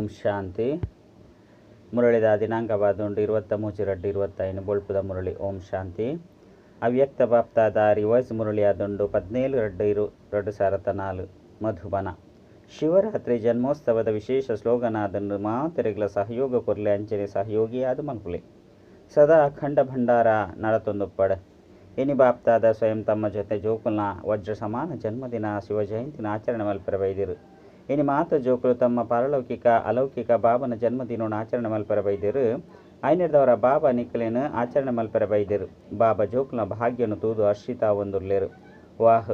ಓಂ ಶಾಂತಿ ಮುರಳಿದ ದಿನಾಂಕವಾದುಂಡು ಇರುವತ್ತ ಮೂಚಿರಡ್ಡು ಇರುವತ್ತೈನು ಬೊಳ್ಪುದ ಮುರಳಿ ಓಂ ಶಾಂತಿ ಅವ್ಯಕ್ತ ಬಾಪ್ತಾದ ಮುರಳಿ ಆದುಂಡು ಪದ್ನೇಳು ರಡ್ಡು ಇರು, ರಡ್ಡು ಸಾವಿರದ ನಾಲು ಮಧುಬನ. ಶಿವರಾತ್ರಿ ಜನ್ಮೋತ್ಸವದ ವಿಶೇಷ ಸ್ಲೋಗನ ಆದುಂಡು ಮಾತೆರೆಗಳ ಸಹಯೋಗ ಕೊರ್ಲೆ ಅಂಚನೆ ಸಹಯೋಗಿಯಾದ ಮನ್ಪುಲೆ ಸದಾ ಅಖಂಡ ಭಂಡಾರ ನಡತೊಂದುಪ್ಪಡ. ಎನಿ ಬಾಪ್ತಾದ ಸ್ವಯಂ ತಮ್ಮ ಜೊತೆ ಜೋಕುಲ್ನ ವಜ್ರ ಸಮಾನ ಜನ್ಮದಿನ ಶಿವಜಯಂತಿನ ಆಚರಣೆ ಮಲ್ಪರ ಬೈದಿರು ಇನಿ ಮಾತ ಜೋಕುಲು ತಮ್ಮ ಪಾರಲೌಕಿಕ, ಅಲೌಕಿಕ ಬಾಬನ ಜನ್ಮದಿನವನ್ನು ಆಚರಣೆ ಮಲ್ಪರ ಬೈದಿರು ಐನರ್ದವರ ಬಾಬಾ ನಿಖಲೇನು ಆಚರಣೆ ಮಲ್ಪರ ಬೈದಿರು ಬಾಬಾ ಜೋಕುಲ ಭಾಗ್ಯನು ತೂದು ಅರ್ಷಿತ ಒಂದುರ್ಲೇರು ವಾಹ್!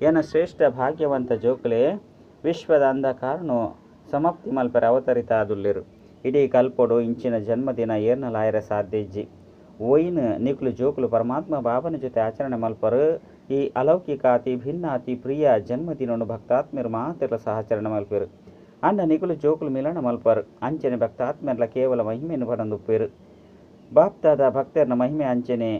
ಏನ ಶ್ರೇಷ್ಠ ಭಾಗ್ಯವಂತ ಜೋಕುಲೆ, ವಿಶ್ವದ ಅಂದ ಅಂಧಕಾರನು ಸಮಾಪ್ತಿ ಮಲ್ಪರ ಅವತರಿತ ಆದುಲ್ಲೇರು ಇಡೀ ಕಲ್ಪೊಡು ಇಂಚಿನ ಜನ್ಮದಿನ ಏರ್ನಲಾಯರ ಸಾಧ್ಯಜ್ಜಿ ಒಯ್ನ್ ನಿಕ್ಲು ಜೋಕುಲು ಪರಮಾತ್ಮ ಬಾಬನ ಜೊತೆ ಆಚರಣೆ ಮಲ್ಪರು. ಈ ಅಲೌಕಿಕ ಅತಿ ಭಿನ್ನ ಅತಿ ಪ್ರಿಯ, ಜನ್ಮದಿನವನ್ನು ಭಕ್ತಾತ್ಮರು ಮಾತ್ರ ಸಹಚರಣೆ ಮಲ್ಪರು. ಅಂಡ ನಿಗುಲು ಜೋಕುಲು ಮಿಲನ ಮಲ್ಪರು. ಅಂಚನೆ ಭಕ್ತಾತ್ಮರ್ಲ ಕೇವಲ ಮಹಿಮೆಯನ್ನು ಪಡಂದುಪ್ಪೇರು ಬಾಪ್ತಾದ ಭಕ್ತರನ ಮಹಿಮೆ ಅಂಚನೆ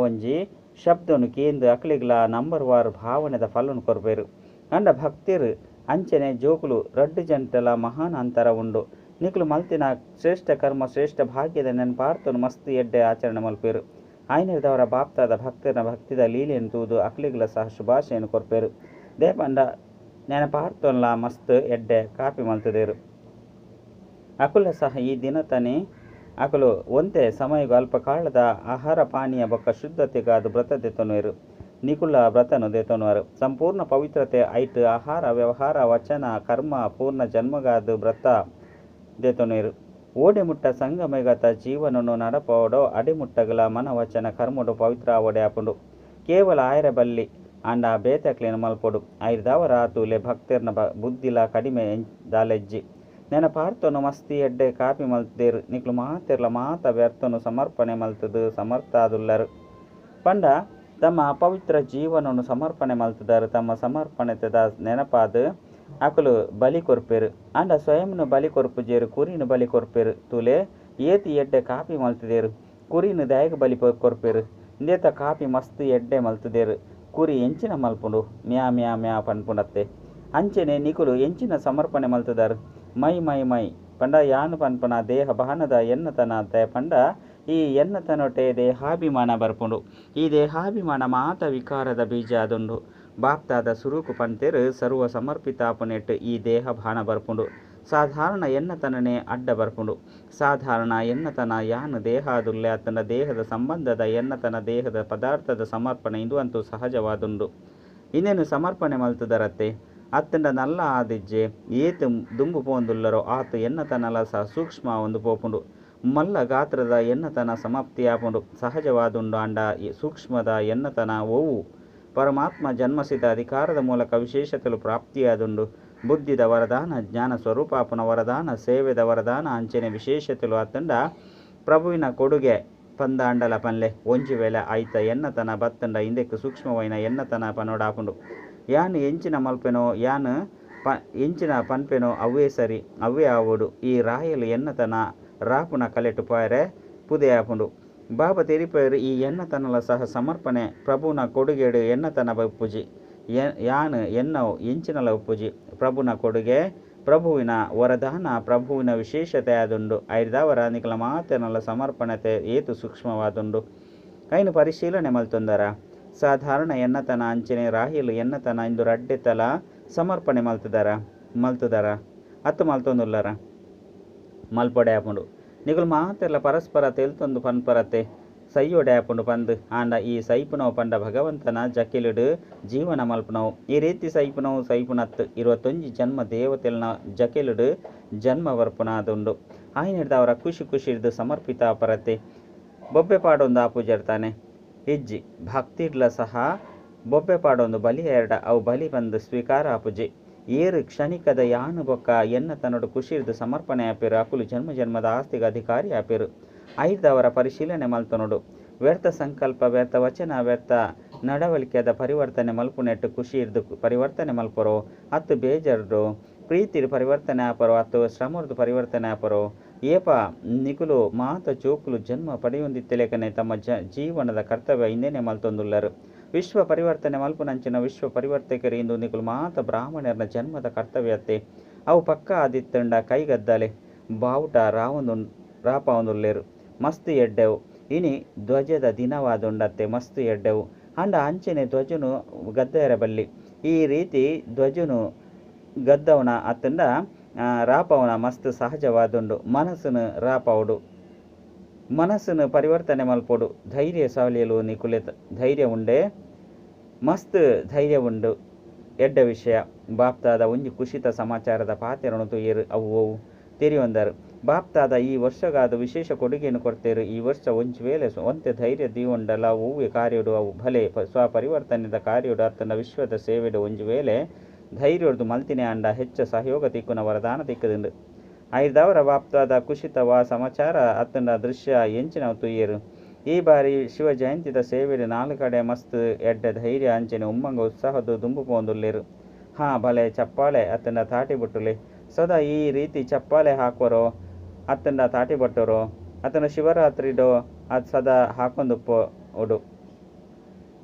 ಒಂಜಿ ಶಬ್ದನು ಕೇಂದ್ರ ಅಕ್ಲಿಗ್ಲ ನಂಬರ್ ವಾರ್ ಭಾವನೆದ ಫಲನು ಕೊರಬೇರು ಅಂಡ ಭಕ್ತಿರು ಅಂಚನೆ ಜೋಕುಲು ರಡ್ಡು ಜಂಟಲ ಮಹಾನ್ ಅಂತರ ಉಂಡು. ನಿಕ್ಲು ಮಲ್ತಿನ ಶ್ರೇಷ್ಠ ಕರ್ಮ, ಶ್ರೇಷ್ಠ ಭಾಗ್ಯದ ನೆನಪಾರ್ತನು ಮಸ್ತ್ ಎಡ್ಡೆ ಆಚರಣೆ ಮಲ್ಪೇರು. ಆಯ್ನದವರ ಬಾಪ್ತಾದ ಭಕ್ತನ ಭಕ್ತಿದ ಲೀಲೆ ತೂದು ಅಕ್ಲಿಗ್ಲ ಸಹ ಶುಭಾಶಯನ್ನು ಕೊರ್ಪೇರು. ದೇಪಂಡ ನೆನಪಾರ್ತೊಲ್ಲ ಮಸ್ತ್ ಎಡ್ಡೆ ಕಾಪಿ ಮಲ್ತದೇರು. ಅಕುಲ ಸಹ ಈ ದಿನ ತನೇ ಅಕಲು ಒಂದೇ ಸಮಯಗೂ ಅಲ್ಪ ಕಾಲದ ಆಹಾರ ಪಾನೀಯ ಬೊಕ್ಕ ಶುದ್ಧತೆಗಾದು ವ್ರತ ದೆತೊನುವೆರು ನಿಕುಲ ವ್ರತನು ದೆತೊನುವರು ಸಂಪೂರ್ಣ ಪವಿತ್ರತೆ ಐಟ್ ಆಹಾರ ವ್ಯವಹಾರ ವಚನ ಕರ್ಮ ಪೂರ್ಣ ಜನ್ಮಗಾದು ವ್ರತ ದೆತೊನುವೆರು ಓಡೆಮುಟ್ಟ ಸಂಗಮೆಗತ ಜೀವನನು ನಡಪೋಡೋ ಅಡಿಮುಟ್ಟಗಳ ಮನವಚನ ಕರ್ಮಡು ಪವಿತ್ರ ಆವಡೆ ಆಪುಂಡು ಕೇವಲ ಆಯರ ಬಲ್ಲಿ, ಅಂಡ ಬೇತಕ್ಲಿನ ಮಲ್ಪೊಡು ಐರ್ದವರ ತೂಲೆ ಭಕ್ತರ್ನ ಬುದ್ಧಿಲ ಕಡಿಮೆ ದಾಲೆಜ್ಜಿ ನೆನಪಾರ್ತನು ಮಸ್ತಿ ಎಡ್ಡೆ ಕಾಪಿ ಮಲ್ತೇರು, ನಿಕ್ಲು ಮಾತಿರ್ಲ ಮಾತ ವ್ಯರ್ಥನು ಸಮರ್ಪಣೆ ಮಲ್ತದು ಸಮರ್ಥಾದುಲ್ಲರು. ಪಂಡ, ತಮ್ಮ ಅಪವಿತ್ರ ಜೀವನವನ್ನು ಸಮರ್ಪಣೆ ಮಲ್ತದಾರು, ತಮ್ಮ ಸಮರ್ಪಣೆತದ ನೆನಪಾದ ಅಕಲು ಬಲಿ ಕೊರ್ಪೇರು ಆಂಡ ಸ್ವಯಂನು ಬಲಿ ಕೊರ್ಪುಜೇರು ಕುರಿನು ಬಲಿ ಕೊರ್ಪೆರ್ ತೂಲೆ, ಏತಿ ಎಡ್ಡೆ ಕಾಪಿ ಮಲ್ತದೇರು. ಕುರಿನು ದಯಗ ಬಲಿ ಕೊರ್ಪೆರ್ ಇಂದೇತ ಕಾಪಿ ಮಸ್ತ್ ಎಡ್ಡೆ ಮಲ್ತದೇರು. ಕುರಿ ಎಂಚಿನ ಮಲ್ಪುಂಡು. ಮ್ಯಾ ಮ್ಯಾ ಮ್ಯಾ ಪನ್ಪುಂಡತ್ತೆ ಅಂಚೆನೆ ನಿಕುಲು ಎಂಚಿನ ಸಮರ್ಪಣೆ ಮಲ್ತದಾರು. ಮೈ ಮೈ ಮೈ. ಪಂಡ ಯಾನು ಪನ್ಪನ ದೇಹ ಬಹನದ ಎನ್ನತನ ಅಂತ ಪಂಡ ಈ ಎನ್ನತನೊಟ್ಟೆ ದೇಹಾಭಿಮಾನ ಬರ್ಪುಂಡು. ಈ ದೇಹಾಭಿಮಾನ ಮಾತ ವಿಕಾರದ ಬೀಜ ಅದುಂಡು ಬಾಪ್ತಾದ ಸುರೂಕು ಪಂತೆರು ಸರ್ವ ಸಮರ್ಪಿತಾಪನೆಟ್ ಈ ದೇಹ ಬಾಣ ಬರ್ಪುಂಡು. ಸಾಧಾರಣ ಎನ್ನತನನೇ ಅಡ್ಡ ಬರ್ಪುಂಡು. ಸಾಧಾರಣ ಎನ್ನತನ ಯಾನ್ ದೇಹ ಅದುಲ್ಲೆ ಆತನ ದೇಹದ ಸಂಬಂಧದ ಎನ್ನತನ ದೇಹದ ಪದಾರ್ಥದ ಸಮರ್ಪಣೆ ಇಂದು ಅಂತೂ ಸಹಜವಾದುಂಡು. ಇನ್ನೇನು ಸಮರ್ಪಣೆ ಮಲ್ತದರತ್ತೆ? ಅತ್ತಂಡ ನಲ್ಲ ಆದಿಜ್ಜೆ ಏತು ದುಂಬು ಪೋಂದುಲ್ಲರೋ ಆತ ಎನ್ನತನಲ ಸಹ ಸೂಕ್ಷ್ಮ ಒಂದು ಪೋಪುಂಡು. ಮಲ್ಲ ಗಾತ್ರದ ಎನ್ನತನ ಸಮಾಪ್ತಿಯಾಪುಂಡು. ಸಹಜವಾದುಂಡು ಅಂಡ ಸೂಕ್ಷ್ಮದ ಎನ್ನತನ ಓವು ಪರಮಾತ್ಮ ಜನ್ಮಸಿದ ಅಧಿಕಾರದ ಮೂಲಕ ವಿಶೇಷತೆಲು ಪ್ರಾಪ್ತಿಯಾದುಂಡು. ಬುದ್ಧಿದ ವರದಾನ, ಜ್ಞಾನ ಸ್ವರೂಪಾಪನ ವರದಾನ ಸೇವೆದ ವರದಾನ, ಅಂಚನೆ ವಿಶೇಷತೆಲು ಆತಂಡ ಪ್ರಭುವಿನ ಕೊಡುಗೆ ಪಂದಾಂಡಲ ಪನ್ಲೆ ಒಂಜಿ ವೇಳೆ ಆಯ್ತ ಎನ್ನತನ ಬತ್ತಂಡ ಹಿಂದೆಕ್ಕೆ ಸೂಕ್ಷ್ಮವೈನ ಎನ್ನತನ ಪನೋಡಾಪುಂಡು. ಯಾನ್ ಎಂಚಿನ ಮಲ್ಪೆನೋ, ಯಾನ್ ಪ, ಎಂಚಿನ ಪನ್ಪೆನೋ ಅವೇ ಸರಿ ಅವೇ ಆವುಡು. ಈ ರಾಯಲು ಎನ್ನತನ ರಾಪುನ ಕಲೆಟು ಪಾಯರೆ ಪುದೆ ಬಾಬಾ ತೆರಿಪೇರು ಈ ಎನ್ನತನಲ ಸಹ ಸಮರ್ಪಣೆ, ಪ್ರಭುನ ಕೊಡುಗೆಡು ಎನ್ನತನ ಉಪ್ಪುಜಿ ಯಾನು ಎನ್ನವು ಎಂಚಿನಲ ಉಪ್ಪುಜಿ ಪ್ರಭುನ ಕೊಡುಗೆ, ಪ್ರಭುವಿನ ವರದಾನ, ಪ್ರಭುವಿನ ವಿಶೇಷತೆ ಆದುಂಡು ಐರ್ದಾವರ ನಿಖಲ ಮಾತೆನಲ ಸಮರ್ಪಣತೆ ಏತು ಸೂಕ್ಷ್ಮವಾದುಂಡು. ಐನು ಪರಿಶೀಲನೆ ಮಲ್ತೊಂದರ. ಸಾಧಾರಣ ಎನ್ನತನ ಅಂಚನೆ ರಾಹಿಲು ಎನ್ನತನ ಇಂದು ರಡ್ಡೆತಲ ಸಮರ್ಪಣೆ ಮಲ್ತದರ ಮಲ್ತದರ. ಅತ್ತು ಮಲ್ತೊಂದುಲ್ಲರ. ಮಲ್ಪಡೆ ಆಪುಂಡು ನಿಗುಲು ಮಾತೆರ್ಲ ಪರಸ್ಪರ ತೆಲ್ತೊಂದು ಪನ್ಪರತೆ. ಆಪುಂಡು ಪಂದ್. ಆಂಡ ಈ ಸೈಪುನವು ಪಂಡ ಭಗವಂತನ ಜಕ್ಕೆಲಿಡು ಜೀವನ ಮಲ್ಪನವು ಈ ರೀತಿ ಸೈಪುನವು ಸೈಪುನತ್ ಇರುವತ್ತೊಂಜಿ ಜನ್ಮ ದೇವತೆಲ್ನ ಜಕೆಲಿಡು ಜನ್ಮ ವರ್ಪುನಾದುಂಡು. ಆಯ್ನಿಡ್ದ ಅವರ ಖುಷಿ ಖುಷಿ ಹಿಡಿದು ಸಮರ್ಪಿತ ಪರತೆ. ಬೊಬ್ಬೆ ಪಾಡೊಂದು ಆಪೂಜರ್ತಾನೆ ಇಜ್ಜಿ ಭಕ್ತಿಡ್ಲ ಸಹ ಬೊಬ್ಬೆ ಪಾಡೊಂದು ಬಲಿ ಎರಡ. ಅವು ಬಲಿ ಬಂದು ಸ್ವೀಕಾರ ಆಪುಜಿ ಏರು ಕ್ಷಣಿಕದ ಯಾನು ಬೊಕ್ಕ ಎನ್ನ ತನ್ನಡು ಖುಷಿರ್ದು ಸಮರ್ಪಣೆ ಆಪೇರು ಅಕುಲು ಜನ್ಮ ಜನ್ಮದ ಆಸ್ತಿಗೆ ಅಧಿಕಾರಿ ಆಪೇರು ಐದವರ ಪರಿಶೀಲನೆ ಮಲ್ತನೋಡು. ವ್ಯರ್ಥ ಸಂಕಲ್ಪ, ವ್ಯರ್ಥ ವಚನ, ವ್ಯರ್ಥ ನಡವಳಿಕೆದ ಪರಿವರ್ತನೆ ಮಲ್ಪುನೆಟ್ಟು ಖುಷಿ ಇರ್ದು ಪರಿವರ್ತನೆ ಮಲ್ಪರೋ ಅತ್ತು ಬೇಜರ್ದು ಪ್ರೀತಿರು ಪರಿವರ್ತನೆ ಆಪರೋ, ಹತ್ತು ಶ್ರಮರ್ದು ಪರಿವರ್ತನೆ ಆಪರೋ. ಏಪ ನಿಗುಲು ಮಾತ ಚೋಕುಲು ಜನ್ಮ ಪಡೆಯೊಂದಿತ್ತಲೇಕನೆ ತಮ್ಮ ಜ, ಜೀವನದ ಕರ್ತವ್ಯ ಇನ್ನೇನೆ ಮಲ್ತೊಂದುಲ್ಲರು. ವಿಶ್ವ ಪರಿವರ್ತನೆ ಮಲ್ಪುನಂಚಿನ ವಿಶ್ವ ಪರಿವರ್ತಕರಿ ಇಂದು ನಿಕುಲು ಮಾತ ಬ್ರಾಹ್ಮಣರನ ಜನ್ಮದ ಕರ್ತವ್ಯತೆ ಅವು ಪಕ್ಕ ಆದಿತ್ತಂಡ ಕೈಗದ್ದಲೆ. ಬಾವುಟ ರಾವೊಂದು ರಾಪವೊಂದುಲ್ಲೆರ್ ಮಸ್ತ್ ಎಡ್ಡೆವು. ಇನಿ ಧ್ವಜದ ದಿನವಾದುಂಡತ್ತೆ ಮಸ್ತ್ ಎಡ್ಡೆವು. ಅಂಡ ಅಂಚನೆ ಧ್ವಜನು ಗದ್ದೆರ ಬಲ್ಲಿ ಈ ರೀತಿ ಧ್ವಜನು ಗದ್ದವನ ಅತ್ತಂಡ ರಾಪವನ ಮಸ್ತ್ ಸಹಜವಾದುಂಡು. ಮನಸ್ಸನ್ನು ರಾಪವುಡು. ಮನಸ್ಸುನು ಪರಿವರ್ತನೆ ಮಲ್ಪೊಡು ಧೈರ್ಯ ಸಾವಲಿಯಲು ನಿಕುಲೆ ಧೈರ್ಯ ಉಂಡೆ. ಮಸ್ತ್ ಧೈರ್ಯ ಉಂಡು. ಎಡ್ಡ ವಿಷಯ. ಬಾಪ್ತಾದ ಒಂಜಿ ಕುಶಿತ ಸಮಾಚಾರದ ಪಾತ್ರನು ತುಯ್ಯರು ಅವು ಅವು ತೆರಿಯೊಂದರು ಬಾಪ್ತಾದ ಈ ವರ್ಷಗಾದ ವಿಶೇಷ ಕೊಡುಗೆಯನ್ನು ಕೊಡ್ತೇರು. ಈ ವರ್ಷ ಒಂಚು ವೇಳೆ ಒಂತೆ ಧೈರ್ಯ ದೀವೊಂಡಲ. ಹೂವೆ ಕಾರ್ಯಡು ಅವು. ಭಲೆ ಸ್ವಪರಿವರ್ತನೆದ ಕಾರ್ಯಡು ಅತ್ತನ ವಿಶ್ವದ ಸೇವೆಡು ಒಂಜು ವೇಳೆ ಧೈರ್ಯದು ಮಲ್ತಿನೆ ಅಂಡ ಹೆಚ್ಚ ಸಹಯೋಗ ತಿಕ್ಕುನ ವರದಾನ ತಿಕ್ಕದುಂಡು. ಐದವರ ವಾಪ್ತಾದ ಕುಶಿತವ ಸಮಾಚಾರ ಅತನ ದೃಶ್ಯ ಎಂಚಿನ ತುಯ್ಯರು. ಈ ಬಾರಿ ಶಿವ ಜಯಂತಿದ ಸೇವೆಯಲ್ಲಿ ನಾಲ್ಕು ಕಡೆ ಮಸ್ತ್ ಎಡ್ಡ ಧೈರ್ಯ ಅಂಚನೆ ಉಮ್ಮಂಗ ಉತ್ಸಾಹದ ದುಂಬು ಪೋಂದುಲ್ಲೇರು. ಹಾ ಭಲೆ ಚಪ್ಪಾಳೆ ಅತ್ತಂಡ ತಾಟಿ ಬಿಟ್ಟುಲೆ ಸದಾ ಈ ರೀತಿ ಚಪ್ಪಾಳೆ ಹಾಕೋರೋ ಅತ್ತಂಡ ತಾಟಿ ಬಟ್ಟರು ಅತನ ಶಿವರಾತ್ರಿಡೋ ಅದು ಸದಾ ಹಾಕೊಂದು ಒಡು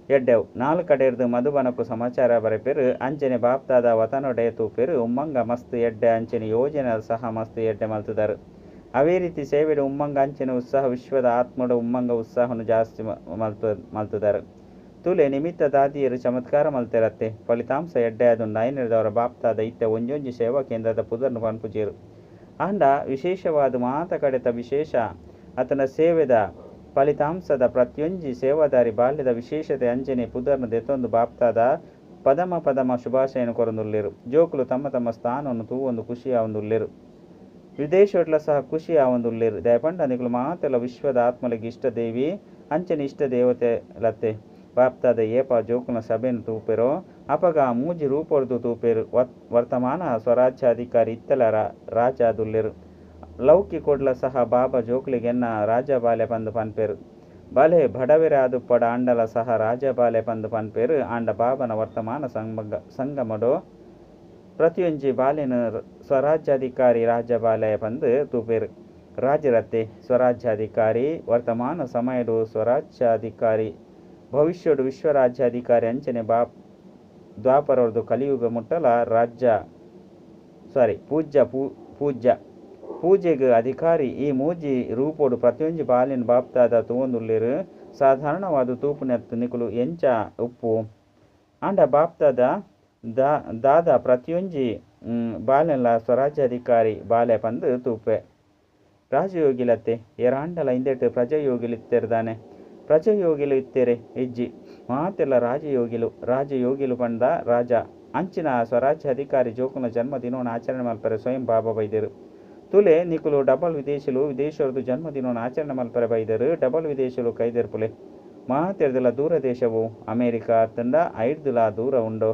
ಎಡ್ಡೆವು. ನಾಲ್ಕು ಕಡೆರ್ದು ಮಧುಬನಕು ಸಮಾಚಾರ ಬರೆಪೆರು. ಅಂಚನೆ ಬಾಪ್ತಾದ ವತನೊಡೆ ತೂಪೆರು. ಉಮ್ಮಂಗ ಮಸ್ತ್ ಎಡ್ಡೆ ಅಂಚನೆ ಯೋಜನೆ ಸಹ ಮಸ್ತ್ ಎಡ್ಡೆ ಮಲ್ತುದರು. ಅವೇ ರೀತಿ ಸೇವೆಡು ಉಮ್ಮಂಗ ಅಂಚನೆ ಉತ್ಸಾಹ ವಿಶ್ವದ ಆತ್ಮಡು ಉಮ್ಮಂಗ ಉತ್ಸಾಹನು ಜಾಸ್ತಿ ಮಲ್ತು, ಮಲ್ತುದರು. ತುಲೆ ನಿಮಿತ್ತ ದಾದಿಯರು ಚಮತ್ಕಾರ ಮಲ್ತಿರತ್ತೆ. ಫಲಿತಾಂಶ ಎಡ್ಡೆ ನಾಯನರದವರ ಬಾಪ್ತಾದ ಇತ್ತ ಒಂಜೊಂಜಿ ಸೇವಾ ಕೇಂದ್ರದ ಪುದರ್ನು ಪನ್ಪುಜೇರು. ಅಂಡ ವಿಶೇಷವಾದ ಮಾತ ಕಡೆತ ವಿಶೇಷ. ಆತನ ಸೇವೆದ ಫಲಿತಾಂಶದ ಪ್ರತಿಯೊಂಜಿ ಸೇವಾದಾರಿ ಬಾಲ್ಯದ ವಿಶೇಷತೆ ಅಂಚನೆ ಪುದರ್ನ ದೆತೊಂದು ಬಾಪ್ತಾದ ಪದಮ ಪದಮ ಶುಭಾಶಯನ ಕೊರೊಂದುಲ್ಲೆರು ಜೋಕುಲು ತಮ್ಮ ತಮ್ಮ ಸ್ಥಾನವನ್ನು ತೂವೊಂದು ಖುಷಿ ಆವೊಂದುಲ್ಲೆರು ವಿದೇಶೋಟ್ಲ ಸಹ ಖುಷಿ ಆವೊಂದುಲ್ಲೆರು ದಯಪಂಡ ನಿಗುಲು ಮಾತೆಲ್ಲ ವಿಶ್ವದ ಆತ್ಮಲಿಗೆ ಇಷ್ಟ ದೇವಿ, ಅಂಚನೆ ಇಷ್ಟ ದೇವತೆ ಲತ್ತೆ ಬಾಪ್ತಾದ ಏಪ ಜೋಕುಲ ಸಭೆಯನ್ನು ತೂಪೆರೋ ಅಪಗ ಮೂಜಿ ರೂಪೊರ್ದು ತೂಪೆರು. ವರ್ತಮಾನ ಸ್ವರಾಜ್ಯಾಧಿಕಾರಿ ಇತ್ತಲ ರಾಜ ದುಲ್ಲೆರು ಲೌಕಿ ಕೊಡ್ಲ ಸಹ ಬಾಬಾ ಜೋಕ್ಲಿಗೆನ್ನ ರಾಜ ಬಾಲೆ ಪಂದು ಪನ್ಪೇರು. ಬಲೆ ಬಡವೆರೆ ಅದುಪ್ಪಡ ಪಡ ಅಂಡಲ ಸಹ ರಾಜ ಬಾಲೆ ಪಂದು ಪನ್ಪೇರು. ಆಂಡ ಬಾಬನ ವರ್ತಮಾನ ಸಂಗ ಸಂಗಮಡು. ಪ್ರತಿಯೊಂಜಿ ಬಾಲಿನ ಸ್ವರಾಜ್ಯಾಧಿಕಾರಿ ರಾಜ್ಯ ಬಾಲೆ ಪಂದು ತೂಪೇರು. ರಾಜರತ್ತೆ, ಸ್ವರಾಜ್ಯಾಧಿಕಾರಿ, ವರ್ತಮಾನ ಸಮಯಡು ಸ್ವರಾಜ್ಯಾಧಿಕಾರಿ. ಭವಿಷ್ಯಡು ವಿಶ್ವರಾಜ್ಯಾಧಿಕಾರಿ ಅಂಚನೆ ಬಾ ದ್ವಾಪರವ್ರದ್ದು ಕಲಿಯುಗ ಮುಟ್ಟಲ ರಾಜ್ಯ, ಸಾರಿ ಪೂಜ್ಯ ಪೂ, ಪೂಜ್ಯ. ಪೂಜೆಗೆ ಅಧಿಕಾರಿ ಈ ಮೂಜಿ ರೂಪೋಡು ಪ್ರತಿಯೊಂಜಿ ಬಾಲಿನ ಬಾಪ್ತಾದ ತೂವೊಂದುಲ್ಲೆರ್ ಸಾಧಾರಣವಾದ ತೂಪುನೆತ್ತು ನಿಕುಲು ಎಂಚ ಉಪ್ಪು. ಆಂಡ ಬಾಪ್ತಾದ ದಾದ ಪ್ರತಿಯೊಂಜಿ ಬಾಲೆನ್ಲ ಸ್ವರಾಜ್ಯಾಧಿಕಾರಿ ಬಾಲೆ ಪಂದು ತೂಪೆ. ರಾಜಯೋಗಿಲತ್ತೆ ಎರಾಂಡಲ ಇಂದೆಟ್ ಪ್ರಜಯೋಗಿಲಿತ್ತೆರ್ದಾನೆ. ಪ್ರಜಯೋಗಿಲು ಇತ್ತೆರೆ ಇಜ್ಜಿ, ಮಾತೆಲ್ಲ ರಾಜಯೋಗಿಲು ರಾಜಯೋಗಿಲು ಪಂಡ ರಾಜ. ಅಂಚಿನ ಸ್ವರಾಜ್ಯಾಧಿಕಾರಿ ಜೋಕುನ ಜನ್ಮದಿನವನ್ನು ಆಚರಣೆ ಮಾಡ್ತಾರೆ ಸ್ವಯಂ ಬಾಬಾ ಬೈದರು. ತುಲೆ ನಿಕುಲು ಡಬಲ್ ವಿದೇಶಿಲು ವಿದೇಶರದು ಜನ್ಮದಿನವನ್ನು ಆಚರಣೆ ಮಲ್ಪರೆ ಬೈದರು ಡಬಲ್ ವಿದೇಶಿಲು ಕೈದೆರ್ಪುಲೆ ಮಾತೆರ್ದಲ ದೂರ ದೇಶವು, ಅಮೇರಿಕಾ ತಂಡ ಐಡ್ದುಲ ದೂರ ಉಂಡು.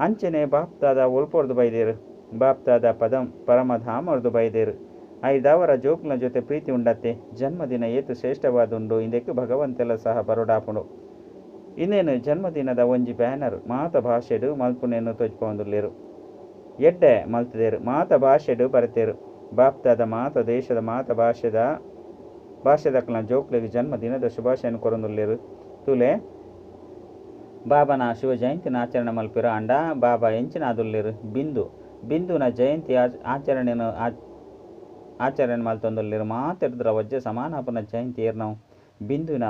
ಅಂಚನೆ ಬಾಪ್ತಾದ ಒಲ್ಪೊರ್ದು ಬೈದೇರು. ಬಾಪ್ತಾದ ಪದಂ ಪರಮಧಾಮರ್ದು ಬೈದೇರು. ಐದವರ ಜೋಕ್ನ ಜೊತೆ ಪ್ರೀತಿ ಉಂಡತ್ತೆ. ಜನ್ಮದಿನ ಏತು ಶ್ರೇಷ್ಠವಾದುಂಡು. ಇಂದಕ್ಕೆ ಭಗವಂತೆಲ್ಲ ಸಹ ಬರೋಡಾಪುಂಡು. ಇನ್ನೇನು, ಜನ್ಮದಿನದ ಒಂಜಿ ಬ್ಯಾನರ್, ಮಾತ ಭಾಷೆಡು ಮಲ್ಪುನೆಯನ್ನು ತೊಜ್ಪೊಂದುಲ್ಲೆರು ಎಡ್ಡೆ ಮಲ್ತದೇರು. ಮಾತ ಭಾಷೆಡು ಬರೆತೇರು. ಬಾಪ್ತಾದ ಮಾತ, ದೇಶದ ಮಾತ ಭಾಷೆದ ಭಾಷೆದಕ್ಕಲ ಜೋಕ್ಲಿಗೆ ಜನ್ಮದಿನದ ಶುಭಾಶಯನ ಕೊರೊಂದುಲ್ಲೆರು. ತುಲೆ, ಬಾಬನ ಶಿವ ಜಯಂತಿನ ಆಚರಣೆ ಮಲ್ಪಿರ ಅಂಡ, ಬಾಬಾ ಎಂಚಿನ ಅದುಲ್ಲಿರು ಬಿಂದು, ಬಿಂದುನ ಜಯಂತಿ ಆಚ- ಆಚರಣೆ ಮಲ್ತೊಂದುಲ್ಲೆರು. ಸಮಾನ ವಜ್ಜೆ ಸಮಾನಾಪನ ಜಯಂತಿ ಏರ್ ನಾವು. ಬಿಂದುನ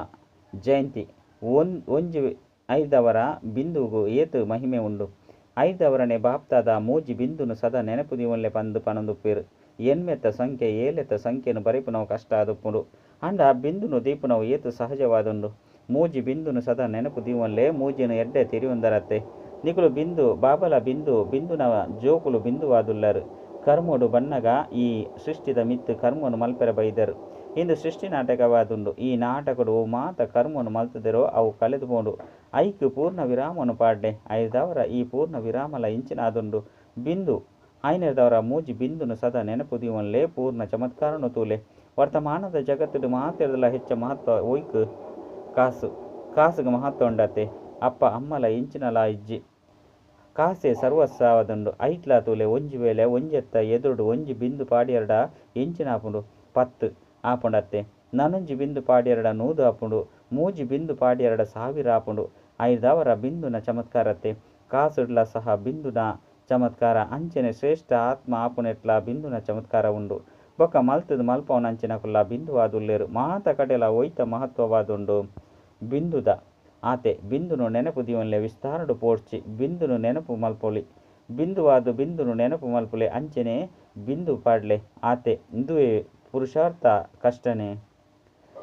ಜಯಂತಿ, ಒನ್, ಒಂಜಿ ಐದವರ ಬಿಂದುಗು ಏತು ಮಹಿಮೆ ಉಂಡು. ಐದವರನೆ ಬಾಪ್ತಾದ ಮೂಜಿ ಬಿಂದುನು ಸದಾ ನೆನಪು ದಿವನ್ಲೆ ಪಂದು ಪನಂದುಪ್ಪೇರು. ಎನ್ಮೆತ್ತ ಸಂಖ್ಯೆ, ಏಲೆತ್ತ ಸಂಖ್ಯೆನು ಬರೆಪುನವು ಕಷ್ಟ ಆದುಪ್ಪುಂಡು. ಅಂಡ ಬಿಂದುನು ದೀಪುನವು ಏತು ಸಹಜವಾದುಂಡು ಮೂಜಿ ಬಿಂದುನು ಸದಾ ನೆನಪು ದೀವನ್ಲೇ ಮೂಜಿನ ಎಡ್ಡೆ ತಿರಿಯೊಂದರತ್ತೆ ನಿಕುಲು ಬಿಂದು, ಬಾಬಲ ಬಿಂದು, ಬಿಂದುನ ಜೋಕುಲು ಬಿಂದುವಾದುಲ್ಲರು. ಕರ್ಮುಡು ಬಣ್ಣಗ ಈ ಸೃಷ್ಟಿದ ಮಿತ್ತು ಕರ್ಮನು ಮಲ್ಪೆರ ಬೈದರು. ಇಂದು ಸೃಷ್ಟಿ ನಾಟಕವಾದುಂಡು. ಈ ನಾಟಕಡು ಮಾತ ಕರ್ಮನು ಮಲ್ತದಿರೋ, ಅವು ಕಳೆದುಕೊಂಡು ಐಕ್ ಪೂರ್ಣ ವಿರಾಮನು ಪಾಡ್ಡೆ ಐದವರ ಈ ಪೂರ್ಣ ವಿರಾಮಲ ಇಂಚಿನಾದುಂಡು. ಬಿಂದು ಐನರದವರ ಮೂಜಿ ಬಿಂದುನು ಸದಾ ದೀವನ್ಲೇ ಪೂರ್ಣ ಚಮತ್ಕಾರನು ತೂಲೆ. ವರ್ತಮಾನದ ಜಗತ್ತದು ಮಾತೆರದಲ ಹೆಚ್ಚ ಮಹತ್ವ ಒಯ್ಕ್. ಕಾಸು, ಕಾಸುಗೆ ಮಹತ್ವ ಉಂಡತೆ ಅಪ್ಪ, ಅಮ್ಮಲ ಇಂಚಿನಲ ಇಜ್ಜಿ. ಕಾಸೆ ಸರ್ವಸ್ಸಾವದುಂಡು. ಐಟ್ಲ ತೂಲೆ, ಒಂಜಿ ವೇಳೆ ಒಂಜೆತ್ತ ಎದುರುಡು ಒಂಜಿ ಬಿಂದು ಪಾಡಿಯರಡ ಇಂಚಿನಾಪುಂಡು ಪತ್ತು ಆಪುಂಡತ್ತೆ. ನನುಂಜಿ ಬಿಂದು ಪಾಡಿಯರಡ ನೂದು ಆಪುಂಡು. ಮೂಜಿ ಬಿಂದು ಪಾಡಿಯರಡ ಸಾವಿರ ಆಪುಂಡು. ಐದವರ ಬಿಂದುನ ಚಮತ್ಕಾರತ್ತೆ. ಕಾಸುಡ್ಲ ಸಹ ಬಿಂದುನ ಚಮತ್ಕಾರ. ಅಂಚನೆ ಶ್ರೇಷ್ಠ ಆತ್ಮ ಆಪುನೆಟ್ಲ ಬಿಂದುನ ಚಮತ್ಕಾರ ಉಂಡು. ಬೊಕ್ಕ ಮಲ್ತದ ಮಲ್ಪವನಂಚಿನ ಕುಲ್ಲ ಬಿಂದುವಾದುಲ್ಲೇರು. ಮಾತ ಕಡೆಲ ಒಯ್ತ ಮಹತ್ವವಾದುಂಡು. ಬಿಂದುದ. ಆತೆ, ಬಿಂದುನು ನೆನಪು ದಿವನ್ಲೆ ವಿಸ್ತಾರಡು ಪೋರ್ಚಿ. ಬಿಂದುನು ನೆನಪು ಮಲ್ಪೊಲಿ. ಬಿಂದುವಾದು ಬಿಂದುನು ನೆನಪು ಮಲ್ಪುಲೆ. ಅಂಚನೆ ಬಿಂದು ಪಾಡ್ಲೆ. ಆತೆ, ಇಂದುವೆ ಪುರುಷಾರ್ಥ ಕಷ್ಟನೆ.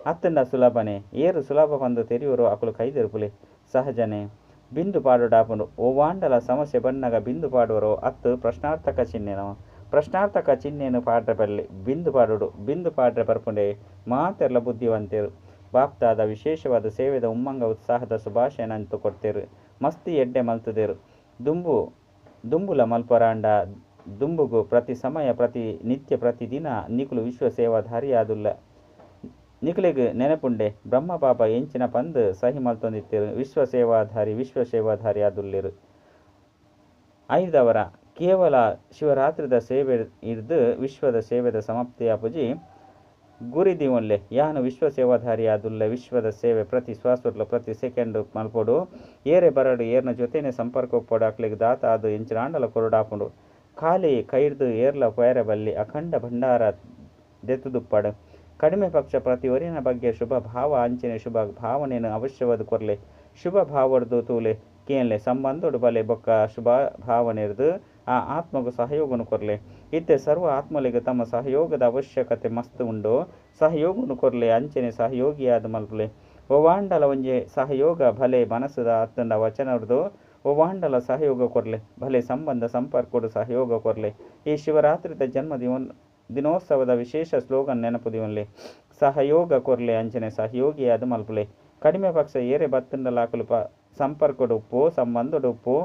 ಅತ್ತಂಡ ಸುಲಭನೆ. ಏರು ಸುಲಭ ಬಂದು ತೆರೆಯುವರು ಅಕುಲು ಕೈದೆರುಪುಲೆ. ಸಹಜನೆ. ಬಿಂದು ಪಾಡುಡಾಪುಂಡು ಓವಾಂಡಲ ವಾಂಡಲ ಸಮಸ್ಯೆ ಬಣ್ಣಗ ಬಿಂದು ಪಾಡುವರು ಅತ್ತು ಪ್ರಶ್ನಾರ್ಥಕ ಚಿಹ್ನೆನು ಪ್ರಶ್ನಾರ್ಥಕ ಚಿಹ್ನೆಯನ್ನು ಪಾಡ್ರೆ ಬರಲಿ. ಬಿಂದು ಪಾಡುಡು ಬಿಂದು ಪಾಡ್ರೆ ಬರ್ಪುಂಡೆ ಮಾತೆರ್ಲ ಬುದ್ಧಿವಂತರು. ಬಾಪ್ತಾದ ವಿಶೇಷವಾದ ಸೇವೆದ ಉಮ್ಮಂಗ ಉತ್ಸಾಹದ ಶುಭಾಶಯನಂತು ಕೊಡ್ತೇರು. ಮಸ್ತಿ ಎಡ್ಡೆ ಮಲ್ತುದೇರು. ದುಂಬು, ದುಂಬುಲ ಮಲ್ಪರಾಂಡ. ದುಂಬುಗು ಪ್ರತಿ ಸಮಯ, ಪ್ರತಿ ನಿತ್ಯ ಪ್ರತಿದಿನ ನಿಕುಲು ವಿಶ್ವ ಸೇವಾಧಾರಿಯಾದುಲ್ಲ ನಿಕುಲಿಗೆ ನೆನಪುಂಡೆ ಬ್ರಹ್ಮ ಪಾಪ ಎಂಚಿನ ಪಂದ್ ಸಹಿ ಮಲ್ತೊಂದಿತ್ತಿರು ವಿಶ್ವ ಸೇವಾಧಾರಿ ವಿಶ್ವ ಸೇವಾಧಾರಿ ಆದುಲ್ಲಿರು ಐದವರ, ಕೇವಲ ಶಿವರಾತ್ರಿದ ಸೇವೆ ಇರ್ದು ವಿಶ್ವದ ಸೇವೆದ ಸಮಾಪ್ತಿಯಾಪುಜಿ ಗುರಿ ದಿವಲ್ಲೆ ಯಾನು ವಿಶ್ವ ಸೇವಾಧಾರಿ ಆದುಲ್ಲ ವಿಶ್ವದ ಸೇವೆ ಪ್ರತಿ ಶ್ವಾಸರ್ಲ, ಪ್ರತಿ ಸೆಕೆಂಡ್ ಮಲ್ಪೊಡು. ಏರೆ ಬರಡು, ಏರ್ನ ಜೊತೆನೆ ಸಂಪರ್ಕ ಒಪ್ಪಡು. ದಾತ ಅದು ಎಂಚಿನ ಆಂಡಲ ಕೊರಡಾಪುಂಡು ಖಾಲಿ ಕೈಡ್ದು ಏರ್ಲ ಪೈರ ಬಲ್ಲಿ ಅಖಂಡ ಭಂಡಾರ ದೆತ್ತುದುಪ್ಪಡು. ಕಡಿಮೆ ಪಕ್ಷ ಪ್ರತಿ ಒರಿನ ಬಗ್ಗೆ ಶುಭ ಭಾವ, ಅಂಚನೆ ಶುಭ ಭಾವನೆಯನ್ನು ಅವಶ್ಯವಾದ ಕೊರಲೆ. ಶುಭ ಭಾವಡ್ದು ತೂಲೆ ಕೇನ್ಲೆ ಸಂಬಂಧೋಡು ಬಲೆ ಬೊಕ್ಕ ಶುಭ ಭಾವನೆರ್ದು ಆ ಆತ್ಮಗೂ ಸಹಯೋಗನು ಕೊರಲೆ. ಇತ್ತೆ ಸರ್ವ ಆತ್ಮಲಿಗೆ ತಮ್ಮ ಸಹಯೋಗದ ಅವಶ್ಯಕತೆ ಮಸ್ತ್ ಉಂಡು, ಸಹಯೋಗನು ಕೊರಲೆ, ಅಂಚನೆ ಸಹಯೋಗಿಯಾದ ಮಲ್ಪಲೆ. ಒವಾಂಡಲ ಒಂಜೆ ಸಹಯೋಗ, ಭಲೆ, ಮನಸ್ಸದ ಅತ್ತಂಡ ವಚನರ್ದು ಒವಾಂಡಲ ಸಹಯೋಗ ಕೊರಲೆ, ಭಲೆ ಸಂಬಂಧ, ಸಂಪರ್ಕಡು ಸಹಯೋಗ ಕೊರಲೆ. ಈ ಶಿವರಾತ್ರಿದ ಜನ್ಮ ದಿವನ್ ದಿನೋತ್ಸವದ ವಿಶೇಷ ಸ್ಲೋಗನ್ ನೆನಪು ದಿವನ್ಲೆ ಸಹಯೋಗ ಕೊರ್ಲೆ ಅಂಚನೆ ಸಹಯೋಗಿಯಾದ ಮಲ್ಪುಲೆ. ಕಡಿಮೆ ಪಕ್ಷ ಏರೆ ಬತ್ತಂಡಲಾಕಲು ಪ ಸಂಪರ್ಕಡುಪ್ಪು ಸಂಬಂಧಡು ಉಪ್ಪು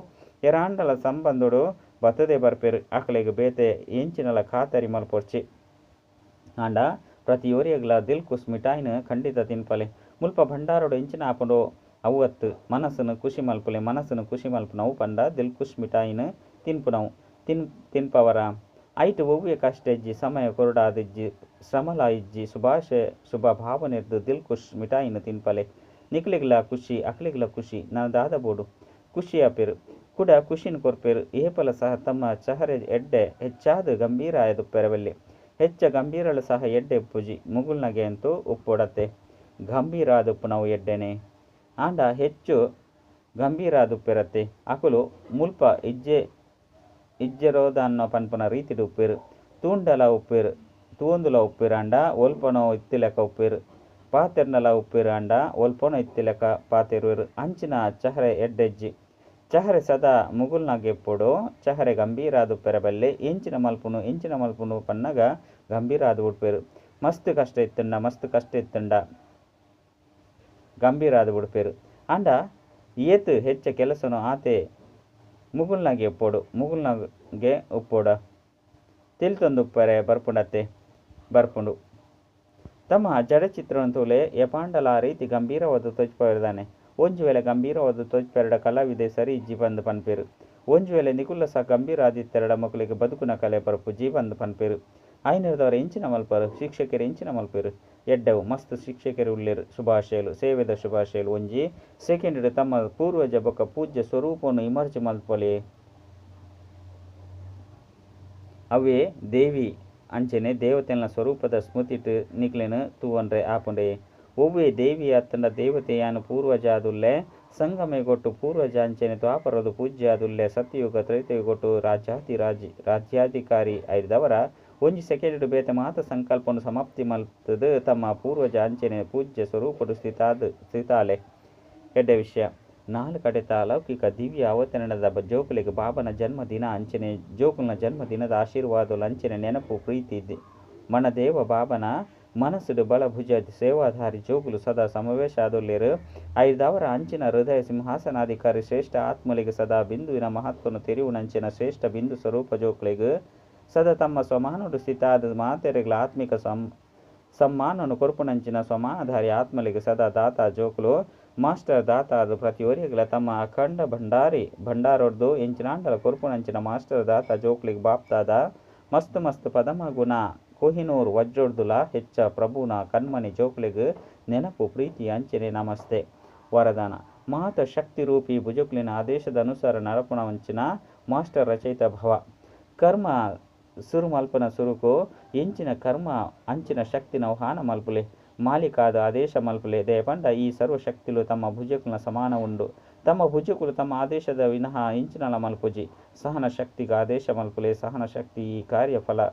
ಎರಾಂಡಲ ಸಂಬಂಧಡು ಬತ್ತದೆ ಬರ್ಪೆರು ಆಕಲೆಗೆ ಬೇತೆ ಎಂಚಿನಲ ಖಾತರಿ ಮಲ್ಪೊರ್ಚಿ. ಆಂಡ ಪ್ರತಿ ಒರಿಯಗ್ಲ ದಿಲ್ ಕುಸ್ ಮಿಠಾಯಿನ ಖಂಡಿತ ತಿನ್ಪಲೆ. ಮುಲ್ಪ ಭಂಡಾರಡು ಎಂಚಿನ ಆಪುಂಡು ಅವತ್ತು ಮನಸ್ಸನ್ನು ಖುಷಿ ಮಲ್ಪಲೆ ಮನಸ್ಸನ್ನು ಖುಷಿ ಮಲ್ಪನವು ಪಂಡ ದಿಲ್ ಕುಶ್ ಮಿಠಾಯಿನ ತಿನ್ಪುನವು. ತಿನ್, ತಿನ್ಪವರ ಐಟು ಒವ್ವೆ ಕಷ್ಟ ಇಜ್ಜಿ ಸಮಯ ಕೊರಡಾದಿಜ್ಜಿ ಶ್ರಮಲ ಇಜ್ಜಿ ಶುಭಾಶಯ ಶುಭ ಭಾವನೆರ್ದು ದಿಲ್ ಖುಷ್, ಮಿಠಾಯಿನ ತಿನ್ಪಲೆ. ನಿಕ್ಲಿಗ್ಲ ಖುಷಿ, ಅಕ್ಲಿಗ್ಲ ಖುಷಿ ನಾನು ದಾದ ಬೋಡು. ಖುಷಿಯ ಪೆರು, ಕೂಡ ಖುಷಿನ ಕೊರ್ಪೆರು ಏಪಲ ಸಹ ತಮ್ಮ ಚಹರೆ ಎಡ್ಡೆ, ಹೆಚ್ಚಾದ ಗಂಭೀರ ಆಯದು ಪೆರವಲ್ಲಿ. ಹೆಚ್ಚ ಗಂಭೀರಳು ಸಹ ಎಡ್ಡೆ ಪುಜಿ ಮುಗುಲ್ನಗೆ ಅಂತೂ ಉಪ್ಪೊಡತ್ತೆ. ಗಂಭೀರ ಅದುಪ್ಪು ನಾವು ಎಡ್ಡೆನೆ. ಆಂಡ ಹೆಚ್ಚು ಗಂಭೀರ ಆದುಪ್ಪೆರತ್ತೆ ಅಕುಲು ಮುಲ್ಪ ಇಜ್ಜೆ ಇಜ್ಜೆರೋದ ಅನ್ನೋ ಪನ್ಪನ ರೀತಿಡು ಉಪ್ಪೇರು, ತೂಂಡಲ ಉಪ್ಪೇರು, ತೂಂದುಲ ಉಪ್ಪೇರು ಅಂಡ, ಒಲ್ಪನೋ ಇತ್ತಿಲೆಕ ಉಪ್ಪೇರು, ಪಾತೆರ್ನಲ ಉಪ್ಪೇರು ಅಂಡ, ಒಲ್ಪನೋ ಇತ್ತಿಲೆಕ ಪಾತೆರುವೆರು ಅಂಚಿನ ಚಹರೆ ಎಡ್ಡೆಜ್ಜಿ. ಚಹರೆ ಸದಾ ಮುಗುಲ್ನಾಗೆಪ್ಪುಡು ಚಹರೆ ಗಂಭೀರಾದು ಪೆರಬಲ್ಲೆ, ಇಂಚಿನ ಮಲ್ಪುನು ಇಂಚಿನ ಮಲ್ಪುನು ಪನ್ನಗ ಗಂಭೀರಾದು ಉಡ್ಪೇರು. ಮಸ್ತ್ ಕಷ್ಟ ಇತ್ತಂಡ, ಮಸ್ತ್ ಕಷ್ಟ ಇತ್ತಂಡ, ಗಂಭೀರಾದು ಉಡ್ಪೇರು. ಅಂಡ ಏತು ಹೆಚ್ಚ ಕೆಲಸನು ಆತೆ ಎಪ್ಪೋಡು ಮುಗುಲ್ನಾಗೆ ಉಪ್ಪೋಡ ತಿಳ್ತೊಂದು ಉಪ್ಪರೆ ಬರ್ಪುಂಡತ್ತೆ, ಬರ್ಪುಂಡು. ತಮ್ಮ ಜಡಚಿತ್ರವನ್ನು ತೂಲೆ ಎಪಾಂಡಲ ಆ ರೀತಿ ಗಂಭೀರವಾದ ತೊಜ್ಪರಿದಾನೆ. ಒಂಜು ವೇಳೆ ಗಂಭೀರವಾದ ತೋಜ್ಪೆರಡ ಕಲಾವಿದೆ ಸರಿ ಜೀವಂದು ಪನ್ಪೇರು. ಒಂಜು ವೇಳೆ ನಿಕುಲ್ಲ ಸಹ ಗಂಭೀರ ಆದಿತ್ಯರಡ ಮಕ್ಕಳಿಗೆ ಬದುಕುನ ಕಲೆ ಬರಪು ಜೀವಂದು ಪನ್ಪೇರು. ಐನೂರದವರ ಇಂಚಿನ ಮಲ್ಪರು ಶಿಕ್ಷಕರು ಇಂಚಿನ ಮಲ್ಪರು ಎಡ್ಡವು, ಮಸ್ತ್ ಶಿಕ್ಷಕರು ಉಳ್ಳೇರು. ಶುಭಾಶಯಲು ಸೇವೆದ ಶುಭಾಶಯಲು ಒಂಜಿ ಸೆಕೆಂಡ್ ತಮ್ಮ ಪೂರ್ವಜ ಬೊಕ್ಕ ಪೂಜ್ಯ ಸ್ವರೂಪವನ್ನು ಇಮರ್ಜಿ ಮಲ್ಪಲೆ. ಅವೇ ದೇವಿ ಅಂಚನೆ ದೇವತೆನ ಸ್ವರೂಪದ ಸ್ಮೃತಿಟ್ ನಿಕ್ಲೆನು ತೂವನ್ರೆ ಆಪುಂಡೆ ಒವ್ವೆ ದೇವಿ ಅತ್ತಂಡ ದೇವತೆಯಾನು ಪೂರ್ವಜ ಸಂಗಮೆ ಗೊಟ್ಟು ಪೂರ್ವಜ ಅಂಚನೆ ತ್ವಾಪರದು ಪೂಜ್ಯ ಆದುಲ್ಲೆ ಸತ್ಯಯುಗ ತ್ರೈತಯುಗ ಗೊಟ್ಟು ರಾಜ್ಯಾತಿ ರಾಜಿ, ರಾಜ್ಯಾಧಿಕಾರಿ ಐದವರ ಒಂಜಿ ಸೆಕೆಂಡ್ ಬೇತೆ ಮಾತ ಸಂಕಲ್ಪನು ಸಮಾಪ್ತಿ ಮಲ್ತದು, ತಮ್ಮ ಪೂರ್ವಜ ಅಂಚನೆ ಪೂಜ್ಯ ಸ್ವರೂಪಡು ಸ್ಥಿತಾದ, ಸ್ಥಿತಾಲೆ. ಎಡ್ಡೆ ವಿಷಯ. ನಾಲ್ಕು ಕಡೆತ ಲೌಕಿಕ ದಿವ್ಯ ಅವತರಣದ ಜೋಕುಲಿಗೆ ಬಾಬನ ಜನ್ಮದಿನ ಅಂಚನೆ, ಜೋಕುಲ್ನ ಜನ್ಮದಿನದ ಆಶೀರ್ವಾದ ಅಂಚನೆ ನೆನಪು ಪ್ರೀತಿ ಮನದೇವ ಬಾಬನ ಮನಸ್ಸುಡು ಬಲಭುಜ ಸೇವಾಧಾರಿ ಜೋಗುಲು ಸದಾ ಸಮಾವೇಶ ಆದೊಲ್ಲಿರು. ಐದವರ ಅಂಚಿನ ಹೃದಯ ಸಿಂಹಾಸನಾಧಿಕಾರಿ ಶ್ರೇಷ್ಠ ಆತ್ಮಲಿಗೆ ಸದಾ ಬಿಂದುವಿನ ಮಹತ್ವನು ತೆರಿವುನಂಚಿನ ಶ್ರೇಷ್ಠ ಬಿಂದು ಸ್ವರೂಪ ಜೋಕುಲಿಗೆ ಸದಾ ತಮ್ಮ ಸ್ವಮಾನುಡು ಸ್ಥಿತಾದ ಮಾತೆರೆಗಳ ಆತ್ಮಿಕ ಸಂ, ಸಮ್ಮಾನನು ಕೊರ್ಪುನಂಚಿನ ಸ್ವಮಾನಧಾರಿ ಆತ್ಮಲಿಗೆ ಸದಾ ದಾತ ಜೋಕುಲು, ಮಾಸ್ಟರ್ ದಾತಾದು ಪ್ರತಿ ಒರಿಯಗಳ ತಮ್ಮ ಅಖಂಡ ಭಂಡಾರಿ ಭಂಡಾರೊಡ್ದು ಎಂಚಿನಾಂಡಲ ಕೊರ್ಪುನಂಚಿನ ಮಾಸ್ಟರ್ ದಾತ ಜೋಕ್ಲಿಗೆ ಬಾಪ್ತಾದ. ಮಸ್ತ್ ಮಸ್ತ್ ಪದಮ ಗುಣ, ಕೊಹಿನೂರು ವಜ್ರೊಡ್ದುಲ ಹೆಚ್ಚ ಪ್ರಭುನ ಕಣ್ಮನಿ ಜೋಕ್ಲಿಗೆ ನೆನಪು, ಪ್ರೀತಿ, ಅಂಚನೆ, ನಮಸ್ತೆ. ವರದಾನ, ಮಾತ ಶಕ್ತಿ ರೂಪಿ ಭುಜುಕ್ಲಿನ ಆದೇಶದ ಅನುಸಾರ ನರಪುಣ ವಂಚಿನ ಮಾಸ್ಟರ್ ರಚಯಿತ ಭವ. ಕರ್ಮ ಸುರು ಮಲ್ಪನ ಸುರುಕು, ಇಂಚಿನ ಕರ್ಮ, ಅಂಚಿನ ಶಕ್ತಿ ಹಾನ ಮಲ್ಪುಲೆ. ಮಾಲಿಕಾದ ಆದೇಶ ಮಲ್ಪುಲೆ. ದಯಪಂಡ ಈ ಸರ್ವಶಕ್ತಿಲು ತಮ್ಮ ಭುಜಕುಲ ಸಮಾನ ಉಂಡು. ತಮ್ಮ ಭುಜಕುಲು ತಮ್ಮ ಆದೇಶದ ವಿನಃ ಇಂಚಿನಲ ಮಲ್ಪುಜಿ. ಸಹನ ಶಕ್ತಿಗ ಆದೇಶ ಮಲ್ಪುಲೆ. ಸಹನ ಶಕ್ತಿ ಈ ಕಾರ್ಯಫಲ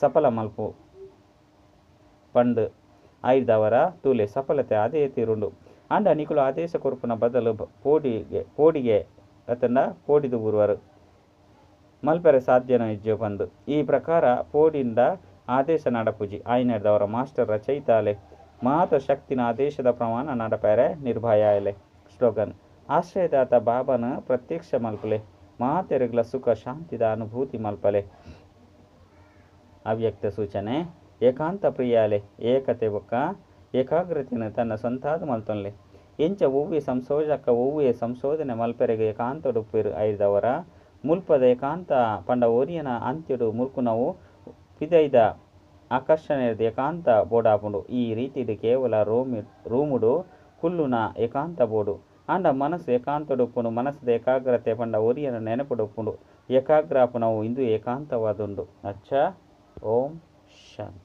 ಸಫಲ ಮಲ್ಪು. ಪಂಡ್, ಐದವರ ತೂಲೆ ಸಫಲತೆ ಅದೇ ತೀರುಂಡು. ಅಂಡ ನಿಕುಲು ಆದೇಶ ಕೊರ್ಪುನ ಬದಲು ಪೋಡಿಗೆ ಪೋಡಿಗೆ ಅತಂಡ ಪೋಡಿದು ಬುರುವರು. ಮಲ್ಪೆರೆ ಸಾಧ್ಯನ ಇಜ್ಜು ಬಂದು. ಈ ಪ್ರಕಾರ ಪೋಡಿಂದ ಆದೇಶ ನಡಪುಜಿ. ಆಯ್ನೆಡ್ದವರ ಮಾಸ್ಟರ್ ಚೈತಾಲೆ. ಮಾತ ಶಕ್ತಿನ ಆದೇಶದ ಪ್ರಮಾಣ ನಡಪೆರೆ ನಿರ್ಭಯಾಯಲೆ ಸ್ಲೋಗನ್, ಆಶ್ರಯದಾತ ಬಾಬನ ಪ್ರತ್ಯಕ್ಷ ಮಲ್ಪಲೆ. ಮಾತೆರಗಲ ಸುಖ ಶಾಂತಿದ ಅನುಭೂತಿ ಮಲ್ಪಲೆ. ಅವ್ಯಕ್ತ ಸೂಚನೆ, ಏಕಾಂತ ಪ್ರಿಯಾಲೆ ಏಕತೆ ಒಕ್ಕ ಏಕಾಗ್ರತೆಯನ್ನು ತನ್ನ ಸ್ವಂತಾದ ಮಲ್ತೊನ್ಲೆ. ಇಂಚ ಹೂವಿ ಸಂಶೋಧಕ ಹೂವಿಯ ಸಂಶೋಧನೆ ಮಲ್ಪೆರೆಗೆ ಏಕಾಂತ ಉಡುಪಿರು ಐದವರ ಮುಲ್ಪದ ಏಕಾಂತ ಪಂಡ ಓರಿಯನ ಅಂತ್ಯಡು ಮುಲ್ಕುನವು ಪಿದೈದ ಆಕರ್ಷಣೆ ಏಕಾಂತ ಬೋಡಾಪುಂಡು. ಈ ರೀತಿಡು ಕೇವಲ ರೋಮಿ, ರೂಮುಡು ಕುಲ್ಲುನ ಏಕಾಂತ ಬೋಡು. ಆಂಡ ಮನಸ್ಸು ಏಕಾಂತಡುಪ್ಪುನು ಮನಸ್ಸದ ಏಕಾಗ್ರತೆ ಪಂಡ ಒರಿಯನ ನೆನಪುಡುಪ್ಪುಂಡು. ಏಕಾಗ್ರಾಪುನವು ಇಂದು ಏಕಾಂತವಾದುಂಡು. ಅಚ್ಚ, ಓಂ ಶಾಂತಿ